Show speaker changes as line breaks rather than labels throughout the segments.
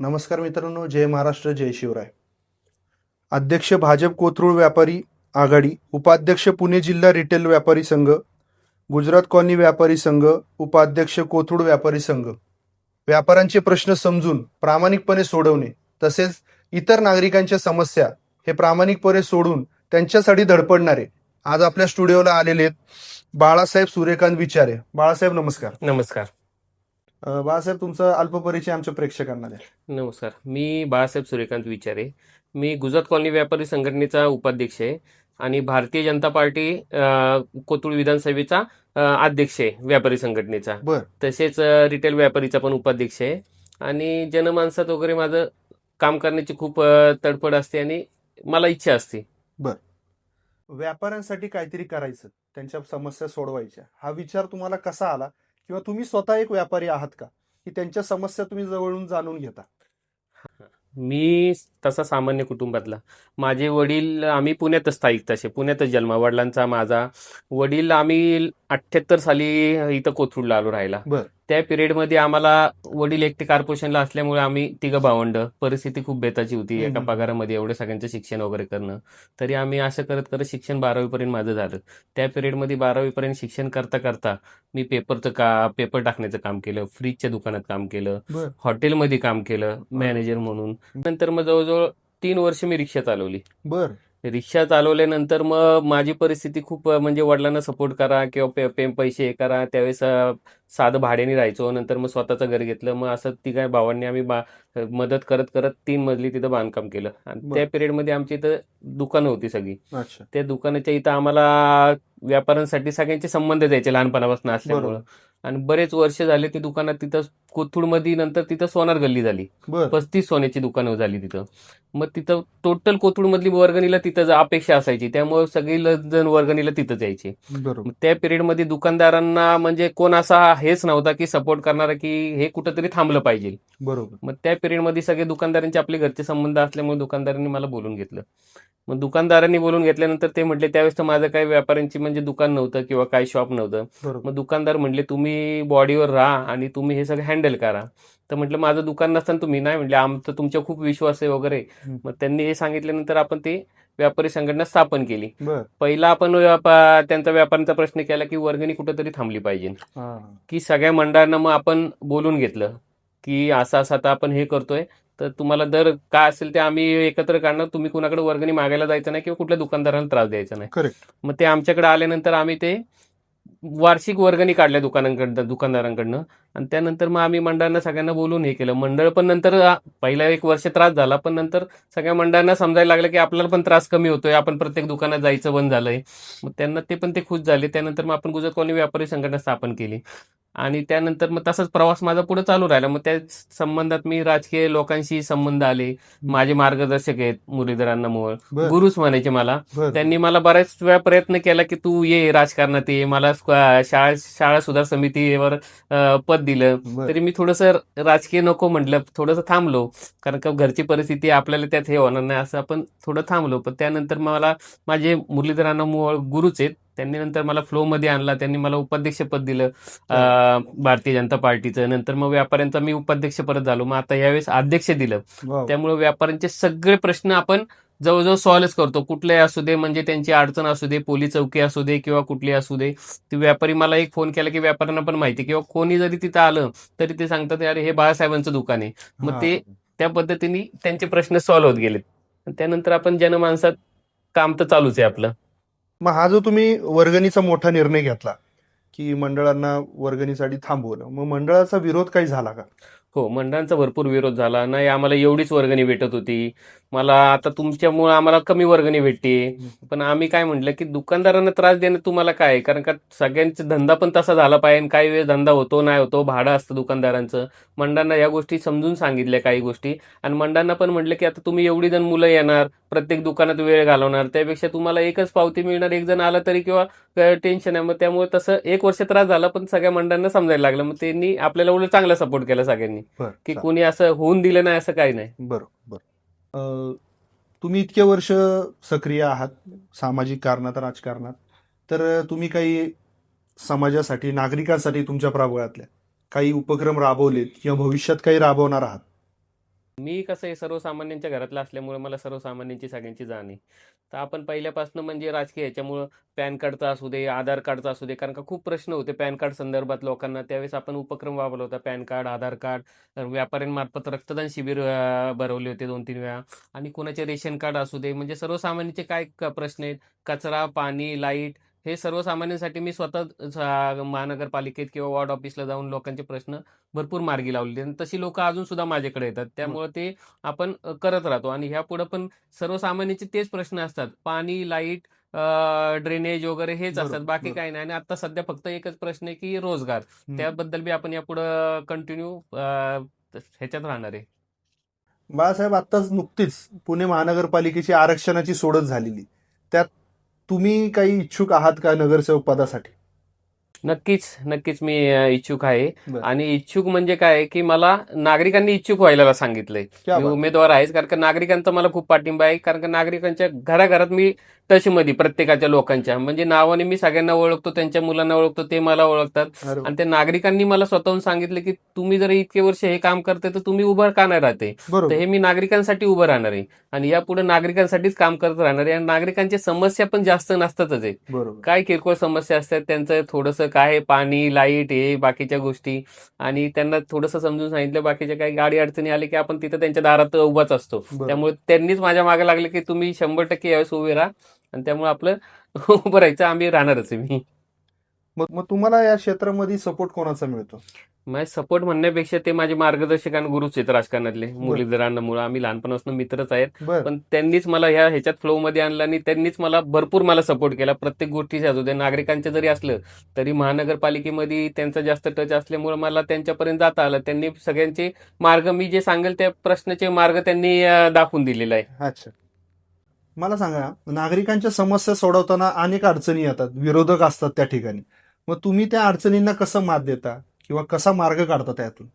नमस्कार मित्रांनो जय महाराष्ट्र जय शिवराय. अध्यक्ष भाजप कोथरूड व्यापारी आघाडी उपाध्यक्ष पुणे जिल्हा रिटेल व्यापारी संघ गुजरात कॉलनी व्यापारी संघ उपाध्यक्ष कोथरूड व्यापारी संघ. व्यापाऱ्यांचे प्रश्न समजून प्रामाणिकपणे सोडवणे तसेच इतर नागरिकांच्या समस्या हे प्रामाणिकपणे सोडून त्यांच्यासाठी धडपडणारे. आज आपल्या स्टुडिओला आलेले आहेत बाळासाहेब सूर्यकांत विचारे. बाळासाहेब नमस्कार.
नमस्कार.
बाळासाहेब तुमचा अल्पपरिचय आमच्या प्रेक्षकांना द्या
नमस्कार. मी बाळासाहेब सूर्यकांत विचारे. मी गुजरात कॉलनी व्यापारी संघटनेचा उपाध्यक्ष आहे आणि भारतीय जनता पार्टी कोथरूड विधानसभेचा अध्यक्ष आहे व्यापारी संघटनेचा.
बर.
तसेच रिटेल व्यापारीचा पण उपाध्यक्ष आहे. आणि जनमानसात वगैरे माझं काम करण्याची खूप तडफड असते आणि मला इच्छा असते.
व्यापाऱ्यांसाठी काहीतरी करायचं त्यांच्या समस्या सोडवायच्या. हा विचार तुम्हाला कसा आला? किंवा तुम्ही स्वतः एक व्यापारी आहात का? की त्यांच्या समस्या तुम्ही जवळून जाणून घेता?
मी तसा सामान्य कुटुंबातला. माझे वडील आम्ही पुण्यातच स्थायिक तसे पुण्यातच जन्म. वडिलांचा माझा वडील आम्ही अठ्ठ्याहत्तर साली इथं कोथरूडला आलो राहायला.
बर.
त्या पिरियडमध्ये आम्हाला वडील एकटे कार्पोरेशनला असल्यामुळे आम्ही तिघं भावंड. परिस्थिती खूप बेताची होती एका. पगारामध्ये एवढं सगळ्यांचं शिक्षण वगैरे करणं. तरी आम्ही असं करत करत शिक्षण बारावीपर्यंत माझं झालं. त्या पिरियडमध्ये बारावीपर्यंत शिक्षण करता करता मी पेपरचं का पेपर टाकण्याचं काम केलं फ्रीजच्या दुकानात काम केलं. हॉटेलमध्ये काम केलं मॅनेजर म्हणून. नंतर मग जवळजवळ तीन वर्ष मी रिक्षा चालवली.
बर.
रिक्षा चालवल्यानंतर मग माझी परिस्थिती खूप म्हणजे वडिलांना सपोर्ट करा किंवा पे, पे- पैसे हे करा. त्यावेळेस साधं भाड्याने राहायचो. नंतर मग स्वतःचं घर घेतलं. मग असं तिघा भावांनी आम्ही बा मदत करत करत तीन मजली तिथं बांधकाम केलं. आणि. त्या पिरियडमध्ये आमची इथं दुकानं होती सगळी. त्या दुकानाच्या इथं आम्हाला व्यापाऱ्यांसाठी सगळ्यांचे संबंध द्यायचे लहानपणापासून असल्यामुळं. आणि बरेच वर्ष झाले ती दुकानात तिथं कोथरूडमध्ये नंतर तिथं सोनार गल्ली झाली. पस्तीस सोन्याची दुकानं झाली तिथं. मग तिथं टोटल कोथरूडमधली वर्गणीला तिथं अपेक्षा असायची त्यामुळे सगळी जण वर्गणीला
बरोबर.
मग त्या पिरियडमध्ये दुकानदारांना म्हणजे कोण असा हेच नव्हता की सपोर्ट करणारा की हे कुठंतरी थांबलं पाहिजे.
बरोबर.
मग त्या पिरियडमध्ये सगळे दुकानदारांचे आपले घरचे संबंध असल्यामुळे दुकानदारांनी मला बोलून घेतलं. मग दुकानदारांनी बोलून घेतल्यानंतर ते म्हटले त्यावेळेस तर माझं काही व्यापाऱ्यांची म्हणजे दुकान नव्हतं किंवा काही शॉप नव्हतं. मग दुकानदार म्हटले तुम्ही बॉडीवर राहा आणि तुम्ही हे सगळं हँडल करा. तर म्हटलं माझं दुकान नसताना तुम्ही नाही म्हटले आमचं तुमच्या खूप विश्वास आहे वगैरे. मग त्यांनी हे सांगितल्यानंतर आपण ते व्यापारी संघटना स्थापन केली. पहिला आपण त्यांचा व्यापाऱ्यांचा प्रश्न केला की वर्गणी कुठंतरी थांबली पाहिजे. की सगळ्या मंडळांना मग आपण बोलून घेतलं की असं असं आता आपण हे करतोय. तर तुम्हाला दर काय असेल ते आम्ही एकत्र काढणार तुम्ही कुणाकडे वर्गणी मागायला जायचं नाही किंवा कुठल्या दुकानदाराला त्रास द्यायचा नाही.
करेक्ट
मग ते आमच्याकडे आल्यानंतर आम्ही ते वार्षिक वर्गणी काढल्या दुकानांकडनं दुकानदारांकडनं. आणि त्यानंतर मग आम्ही मंडळांना सगळ्यांना बोलून हे केलं. मंडळ पण नंतर पहिल्या पहिला एक वर्ष त्रास झाला पण नंतर सगळ्या मंडळांना समजायला लागलं की आपल्याला पण त्रास कमी होतोय. आपण प्रत्येक दुकानात जायचं बंद झालंय. मग त्यांना ते पण ते खुश झाले. त्यानंतर मग आपण गुजरात कॉलनी व्यापारी संघटना स्थापन केली. आणि त्यानंतर मग तसाच प्रवास माझा पुढे चालू राहिला. मग त्या संबंधात मी राजकीय लोकांशी संबंध आले. माझे मार्गदर्शक आहेत मुरलीधरांना मोळ
बर.
गुरुच म्हणायचे मला.
बर.
त्यांनी मला बऱ्याच वेळा प्रयत्न केला की तू ये राजकारणात ये. मला शाळा शाळा सुधार समितीवर अ, पद दिलं.
बर.
तरी मी थोडंसं राजकीय नको म्हटलं. थोडंसं थांबलो. कारण का घरची परिस्थिती आपल्याला त्यात हे होणार नाही असं आपण थोडं थांबलो. पण त्यानंतर मला माझे मुरलीधरांना मूळ गुरुच आहेत. त्यांनी नंतर मला फ्लो मध्ये आणला त्यांनी मला उपाध्यक्षपद दिलं अ, भारतीय जनता पार्टीचं. नंतर मग व्यापाऱ्यांचा मी उपाध्यक्ष परत झालो. मग आता यावेळेस अध्यक्ष दिलं. त्यामुळे व्यापाऱ्यांचे सगळे प्रश्न आपण जवळजवळ सॉल्व्ह करतो. कुठलेही असू दे म्हणजे त्यांची अडचण असू दे पोलीस चौकी असू दे किंवा कुठली असू दे. ती व्यापारी मला एक फोन केला की व्यापाऱ्यांना पण माहिती. किंवा कोणी जरी तिथं आलं तरी ते सांगतात अरे हे बाळासाहेबांचं दुकान आहे. मग
हा.
ते त्या पद्धतीने त्यांचे प्रश्न सॉल्व्ह होत गेलेत. त्यानंतर आपण जनमानसात काम तर चालूच आहे आपलं.
मग हा जो तुम्ही वर्गणीचा मोठा निर्णय घेतला की मंडळांना वर्गणीसाठी थांबवलं मग मंडळाचा विरोध काही झाला का?
हो मंडळांचा भरपूर विरोध झाला. नाही आम्हाला एवढीच वर्गणी भेटत होती. मला आता तुमच्यामुळे आम्हाला कमी वर्गणी भेटते पण आम्ही काय म्हटलं की दुकानदारांना त्रास देणं तुम्हाला काय कारण का सगळ्यांचा धंदा पण तसा झाला पाहिजे आणि काही वेळ धंदा होतो नाही होतो भाडं असतं दुकानदारांचं. मंडळांना या गोष्टी समजून सांगितल्या काही गोष्टी. आणि मंडळांना पण म्हटलं की आता तुम्ही एवढी जण मुलं येणार प्रत्येक दुकानात वेळ घालवणार. त्यापेक्षा तुम्हाला एकच पावती मिळणार एक जण आला तरी किंवा टेन्शन आहे. मग त्यामुळे तसं एक वर्ष त्रास झाला पण सगळ्या मंडळांना समजायला लागलं. मग त्यांनी आपल्याला उलट चांगला सपोर्ट केला सगळ्यांनी.
बर
की. कोणी असं होऊन दिलं नाही असं काही नाही.
बरं बरं. अं, तुम्ही इतके वर्ष सक्रिय आहात सामाजिक कारणात राजकारणात. तर तुम्ही काही समाजासाठी नागरिकांसाठी तुमच्या प्रभागातल्या काही उपक्रम राबवलेत किंवा भविष्यात काही राबवणार आहात?
मी कसं आहे सर्वसामान्यांच्या घरातला असल्यामुळे मला सर्वसामान्यांची सगळ्यांची जाण आहे. तर आपण पहिल्यापासून म्हणजे राजकीय याच्यामुळं पॅन कार्डचा असू दे आधार कार्डचा असू दे कारण का खूप प्रश्न होते पॅन कार्ड संदर्भात लोकांना. त्यावेळेस आपण उपक्रम वापरला होता पॅन कार्ड आधार कार्ड. व्यापाऱ्यांमार्फत रक्तदान शिबिर भरवले होते दोन तीन वेळा. आणि कोणाचे रेशन कार्ड असू दे म्हणजे सर्वसामान्यांचे काय क- प्रश्न आहेत? कचरा पाणी लाइट हे सर्वसामान्यांसाठी मी स्वतः महानगरपालिकेत किंवा वॉर्ड ऑफिसला जाऊन लोकांचे प्रश्न भरपूर मार्गी लावलेले आणि तशी लोक अजून सुद्धा माझ्याकडे येतात. त्यामुळे ते आपण करत राहतो. आणि ह्या पुढे पण सर्वसामान्यांचे तेच प्रश्न असतात. पाणी लाइट ड्रेनेज वगैरे हेच असतात. बाकी. काही नाही. आणि आता सध्या फक्त एकच प्रश्न आहे की रोजगार. त्याबद्दल बी आपण यापुढं कंटिन्यू ह्याच्यात राहणार आहे.
बाळासाहेब आत्ताच नुकतीच पुणे महानगरपालिकेची आरक्षणाची सोडत झालेली. त्यात तुम्ही काही इच्छुक आहात का नगरसेवक पदासाठी?
नक्कीच नक्कीच मी इच्छुक आहे. आणि इच्छुक म्हणजे काय की मला नागरिकांनी इच्छुक व्हायला सांगितलंय. मी. उमेदवार आहेच कारण का नागरिकांचा मला खूप पाठिंबा आहे कारण का नागरिकांच्या घराघरात मी टचमध्ये प्रत्येकाच्या लोकांच्या. म्हणजे नावाने मी सगळ्यांना ओळखतो त्यांच्या मुलांना ओळखतो ते मला ओळखतात. आणि त्या नागरिकांनी मला स्वतःहून सांगितलं की तुम्ही जर इतके वर्ष हे काम करते तर तुम्ही उभं का नाही राहते? तर हे मी नागरिकांसाठी उभं राहणार आहे. आणि यापुढे नागरिकांसाठीच काम करत राहणार आहे. आणि नागरिकांच्या समस्या पण जास्त नसतातच आहे. काय किरकोळ समस्या असतात त्यांचं थोडंसं काय पाणी लाइट हे बाकीच्या गोष्टी. आणि त्यांना थोडंसं समजून सांगितलं बाकीच्या काही गाडी अडचणी आली की आपण तिथं त्यांच्या दारात उभाच असतो. त्यामुळे त्यांनीच माझ्या मागे लागले की तुम्ही शंभर टक्के यावेळेस उभे राहा. आणि त्यामुळे आपलं उभं राहायचं आम्ही राहणारच मी.
मग मग तुम्हाला या क्षेत्रामध्ये सपोर्ट कोणाचा मिळतो?
माझे सपोर्ट म्हणण्यापेक्षा ते माझे मार्गदर्शक आणि गुरुच आहेत राजकारणातले. मुरलीधरांमुळे आम्ही लहानपणापासून मित्रच आहेत.
बर.
पण त्यांनीच मला ह्या ह्याच्यात फ्लो मध्ये आणलं आणि त्यांनीच मला भरपूर मला सपोर्ट केला. प्रत्येक गोष्टी असू दे नागरिकांच्या जरी असलं तरी महानगरपालिकेमध्ये त्यांचा जास्त टच असल्यामुळे मला त्यांच्यापर्यंत जाता आलं. त्यांनी सगळ्यांचे मार्ग मी जे सांगेल त्या प्रश्नाचे मार्ग त्यांनी अं, दाखवून दिलेला आहे.
अच्छा. मला सांगा नागरिकांच्या समस्या सोडवताना अनेक अडचणी येतात. विरोधक असतात त्या ठिकाणी. मग तुम्ही त्या अडचणींना कसं मात देता? किंवा कसा मार्ग काढता त्यातून?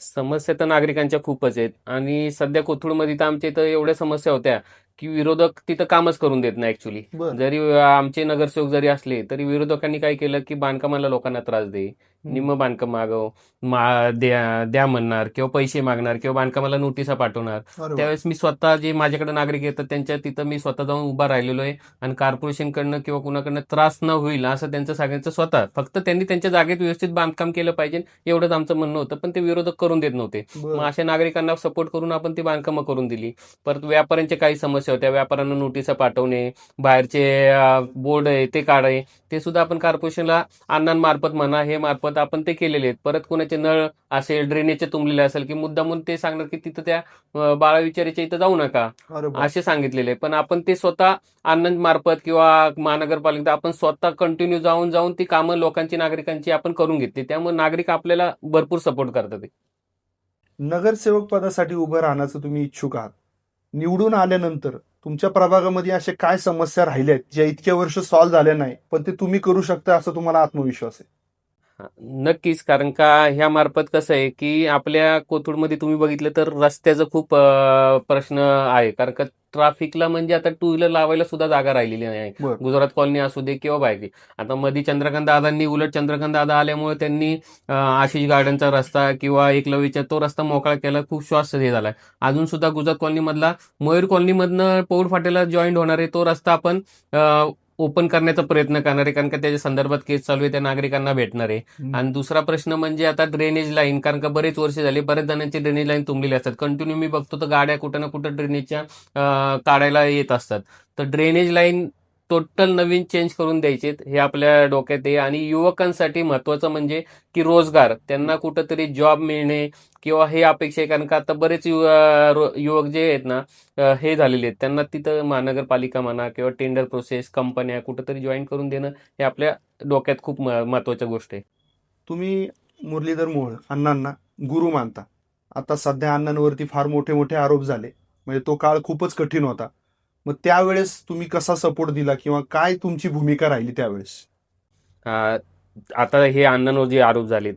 समस्या तर नागरिकांच्या खूपच आहेत. आणि सध्या कोथरूडमध्ये तर आमच्या इथं एवढ्या समस्या होत्या की विरोधक तिथं कामच करून देत नाही ऍक्च्युली
बर.
जरी आमचे नगरसेवक जरी असले तरी विरोधकांनी काय केलं की बांधकामाला लोकांना त्रास दे. निम्म बांधकाम मागव मा द्या द्या म्हणणार किंवा पैसे मागणार किंवा बांधकामाला नोटिसा पाठवणार.
अरे वा.
त्यावेळेस मी स्वतः जे माझ्याकडे नागरिक येतात त्यांच्या तिथं मी स्वतः जाऊन उभा राहिलेलो आहे आणि कॉर्पोरेशनकडनं किंवा कुणाकडनं त्रास न होईल असं त्यांचं सगळ्यांचं स्वतः. फक्त त्यांनी त्यांच्या जागेत व्यवस्थित बांधकाम केलं पाहिजे एवढंच आमचं म्हणणं होतं पण ते विरोधक करून देत नव्हते.
बर.
मग अशा नागरिकांना सपोर्ट करून आपण ती बांधकामं करून दिली. परत व्यापाऱ्यांच्या काही समस्या होत्या व्यापाऱ्यांना नोटिसा पाठवणे बाहेरचे बोर्ड आहे ते काढे ते सुद्धा आपण कॉर्पोरेशनला अण्णांमार्फत म्हणा हे मार्फत आपण ते केलेले आहेत. परत कोणाचे नळ असेल ड्रेनेजचे तुंबलेले असेल की मुद्दामून ते सांगणार की तिथं त्या अं, बाळाविचारीच्या इथं जाऊ नका. असे सांगितलेले पण आपण ते स्वतः आनंद मार्फत किंवा महानगरपालिकेत आपण स्वतः कंटिन्यू जाऊन जाऊन ती कामं लोकांची नागरिकांची आपण करून घेतली. त्यामुळे नागरिक आपल्याला भरपूर सपोर्ट करतात.
नगरसेवक पदासाठी उभं राहण्याचं तुम्ही इच्छुक आहात? निवडून आल्यानंतर तुमच्या प्रभागामध्ये अशा काय समस्या राहिल्या आहेत ज्या इतक्या वर्ष सॉल्व्ह झाल्या नाही पण ते तुम्ही करू शकता असं तुम्हाला आत्मविश्वास आहे?
नक्कीच कारण का ह्या मार्फत कसं आहे की आपल्या कोथरूडमध्ये तुम्ही बघितलं तर रस्त्याचा खूप प्रश्न आहे. कारण का ट्राफिकला म्हणजे आता टू व्हीलर लावायला सुद्धा जागा राहिलेली नाही. गुजरात कॉलनी असू दे किंवा बाहेर आता मध्ये चंद्रकांत दादांनी उलट चंद्रकांत दादा आल्यामुळे त्यांनी आशिष गार्डनचा रस्ता किंवा एकलव्यचा तो रस्ता मोकळा केला खूप श्वास हे झालाय अजून सुद्धा गुजरात कॉलनी मधला मयूर कॉलनीमधनं पौड फाटेला जॉईंट होणार आहे तो रस्ता आपण ओपन करण्याचा प्रयत्न करणार आहे कारण का त्याच्या संदर्भात केस चालू आहे त्या नागरिकांना भेटणार आहे. आणि दुसरा प्रश्न म्हणजे आता ड्रेनेज लाईन कारण का बरेच वर्ष झाले बऱ्याच जणांचे ड्रेनेज लाईन तुंबलेले असतात. कंटिन्यू मी बघतो तर गाड्या कुठं ना कुठं ड्रेनेजच्या काढायला येत असतात. तर ड्रेनेज लाईन टोटल नवीन चेंज करून द्यायचे हे आपल्या डोक्यात आहे. आणि युवकांसाठी महत्वाचं म्हणजे की रोजगार. त्यांना कुठंतरी जॉब मिळणे किंवा हे अपेक्षा आहे. कारण का आता बरेच युवक जे आहेत ना हे झालेले आहेत. त्यांना तिथं महानगरपालिका म्हणा किंवा टेंडर प्रोसेस कंपन्या कुठंतरी जॉईन करून देणं हे आपल्या डोक्यात खूप महत्त्वाच्या गोष्ट आहे
तुम्ही मुरलीधर मोहोळ अण्णांना गुरु मानता. आता सध्या अण्णांवरती फार मोठे मोठे आरोप झाले. म्हणजे तो काळ खूपच कठीण होता. मग त्यावेळेस तुम्ही कसा सपोर्ट दिला किंवा काय तुमची भूमिका राहिली त्यावेळेस?
आ, आता हे अण्णांवर जे आरोप झालेत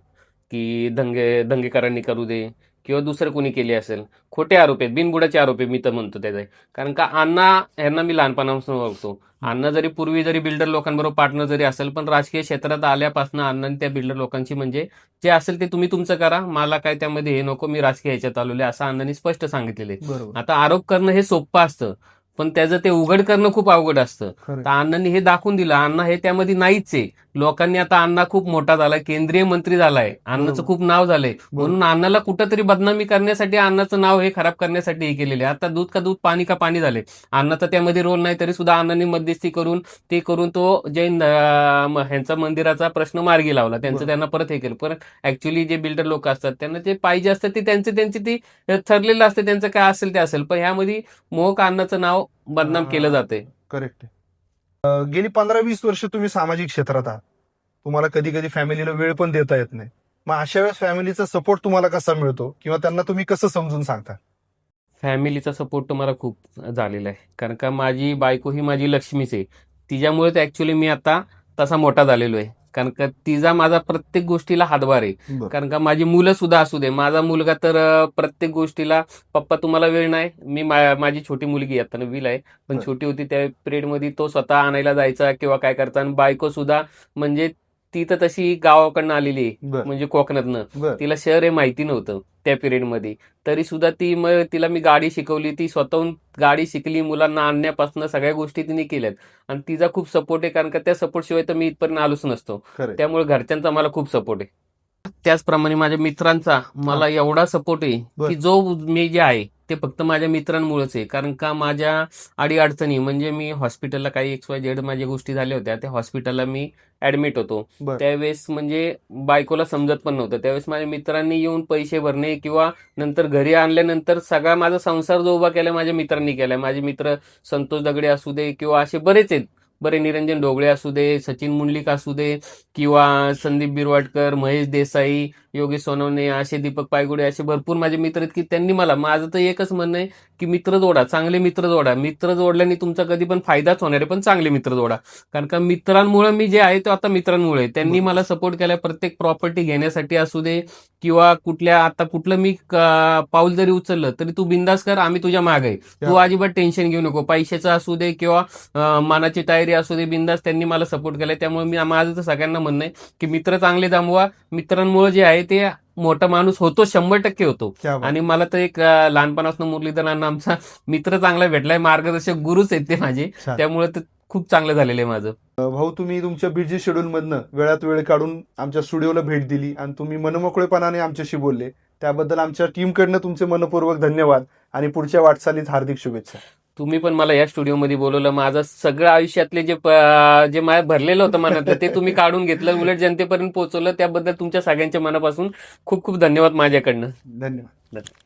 की दंगे दंगेकरांनी करू दे किंवा दुसरं कोणी केली असेल खोटे आरोप आहेत बिनबुडाचे आरोप आहेत मी तर म्हणतो त्याचे. कारण का अण्णा यांना मी लहानपणापासून ओळखतो. अण्णा जरी पूर्वी जरी बिल्डर लोकांबरोबर पार्टनर जरी असेल पण राजकीय क्षेत्रात आल्यापासून अण्णांनी त्या बिल्डर लोकांची म्हणजे जे असेल ते तुम्ही तुमचं करा मला काय त्यामध्ये हे नको मी राजकीय ह्याच्यात आलेले असं अण्णांनी स्पष्ट सांगितलेले
बरोबर.
आता आरोप करणं हे सोपं असतं. पण त्याचं ते उघड करणं खूप अवघड असतं. तर अण्णांनी हे दाखवून दिलं. अण्णा हे त्यामध्ये नाहीच. आहे लोकांनी आता अण्णा खूप मोठा झालाय केंद्रीय मंत्री झालाय. अण्णाचं. खूप नाव झालंय. म्हणून अण्णाला कुठंतरी बदनामी करण्यासाठी अण्णाचं नाव हे खराब करण्यासाठी हे केलेले आहे. आता दूध का दूध पाणी का पाणी झाले अण्णाचा त्यामध्ये रोल नाही तरी सुद्धा अण्णांनी मध्यस्थी करून ते करून तो जैन ह्यांचा मंदिराचा प्रश्न मार्गी लावला. त्यांचं. त्यांना परत हे केलं. पण ऍक्च्युली जे बिल्डर लोक असतात त्यांना जे पाहिजे असतं ते त्यांचे त्यांची ती ठरलेलं असतं त्यांचं काय असेल ते असेल. पण ह्यामध्ये मोहक अण्णाचं नाव बदनाम. केलं जाते
करेक्ट गेली पंधरा वीस वर्ष तुम्ही सामाजिक क्षेत्रात आहात. तुम्हाला कधी कधी फॅमिलीला वेळ पण देता येत नाही. मग अशा वेळेस फॅमिलीचा सपोर्ट तुम्हाला कसा मिळतो? किंवा त्यांना तुम्ही कसं समजून सांगता?
फॅमिलीचा सपोर्ट मला खूप झालेला आहे. कारण का माझी बायको ही माझी लक्ष्मीच आहे. तिच्यामुळेच ऍक्च्युली मी आता तसा मोठा झालेलो आहे. कारण का तिचा माझा प्रत्येक गोष्टीला हातभार आहे. कारण का माझी मुलं सुद्धा असू दे. माझा मुलगा तर प्रत्येक गोष्टीला पप्पा तुम्हाला वेळ नाही. मी माझी छोटी मुलगी आता नववीला आहे. पण. छोटी होती त्या पिरियडमध्ये तो स्वतः आणायला जायचा किंवा काय करता आणि बायको सुद्धा म्हणजे ती तर तशी गावाकडनं आलेली आहे. म्हणजे कोकणातनं. तिला शहर हे माहिती नव्हतं. त्या पिरियडमध्ये तरी सुद्धा ती मग तिला मी गाडी शिकवली ती स्वतःहून गाडी शिकली मुलांना आणण्यापासून सगळ्या गोष्टी तिने केल्यात. आणि तिचा खूप सपोर्ट आहे कारण का त्या सपोर्ट शिवाय तर मी इथपर्यंत आलोच नसतो. त्यामुळे घरच्यांचा मला खूप सपोर्ट आहे. त्याचप्रमाणे माझ्या मित्रांचा मला एवढा सपोर्ट आहे. की जो मी जे आहे ते फक्त माझ्या मित्रांमुळेच आहे. कारण का माझ्या अडीअडचणी म्हणजे मी हॉस्पिटलला काही एक्स वाय झेड माझ्या गोष्टी झाल्या होत्या त्या हॉस्पिटलला मी ऍडमिट होतो. त्यावेळेस म्हणजे बायकोला समजत पण नव्हतं. त्यावेळेस माझ्या मित्रांनी येऊन पैसे भरणे किंवा नंतर घरी आणल्यानंतर सगळा माझा संसार जो उभा केला माझ्या मित्रांनी केलाय माझे मित्र संतोष दगडे असू दे किंवा असे बरेच आहेत. बरे निरंजन ढोगळे असू दे सचिन मुंडलिक असू दे किंवा संदीप बिरवाडकर महेश देसाई योगेश सोनवणे असे दीपक पायगुडे असे भरपूर माझे मित्र आहेत की त्यांनी मला माझं तर एकच म्हणणं आहे की मित्र जोडा चांगले मित्र जोडा मित्र जोडल्याने तुमचा कधी पण फायदाच होणार आहे पण चांगले मित्र जोडा कारण का मित्रांमुळे मी जे आहे ते आता मित्रांमुळे. त्यांनी. मला सपोर्ट केलाय प्रत्येक प्रॉपर्टी घेण्यासाठी असू दे किंवा कुठल्या आता कुठलं मी पाऊल जरी उचललं तरी तू बिंदास कर आम्ही तुझ्या मागे आहे. तू. अजिबात टेन्शन घेऊ नको पैशाचं असू दे किंवा मानाची तयारी असू दे बिंदास त्यांनी मला सपोर्ट केलाय त्यामुळे मी माझं तर सगळ्यांना म्हणणं आहे की मित्र चांगले जमवा मित्रांमुळे जे आहे ते मोठा माणूस होतो शंभर टक्के होतो. आणि मला तर एक लहानपणापासून मुरलीधर अण्णा आमचा मित्र चांगला भेटलाय मार्गदर्शक गुरुच आहेत ते माझे. त्यामुळे ते खूप चांगलं झालेलं आहे माझं.
भाऊ तुम्ही तुमच्या बिझी शेड्यूल मधनं वेळात वेळ काढून आमच्या स्टुडिओला भेट दिली आणि तुम्ही मनमोकळेपणाने आमच्याशी बोलले. त्याबद्दल आमच्या टीमकडनं तुमचे मनपूर्वक धन्यवाद आणि पुढच्या वाटचालीत हार्दिक शुभेच्छा.
तुम्ही पण मला या स्टुडिओमध्ये बोलवलं. माझं सगळं आयुष्यातले जे जे माझ्या भरलेलं होतं मनातलं ते तुम्ही काढून घेतलं. उलट जनतेपर्यंत पोहोचवलं. त्याबद्दल तुमच्या सगळ्यांच्या मनापासून खूप खूप धन्यवाद माझ्याकडनं.
धन्यवाद.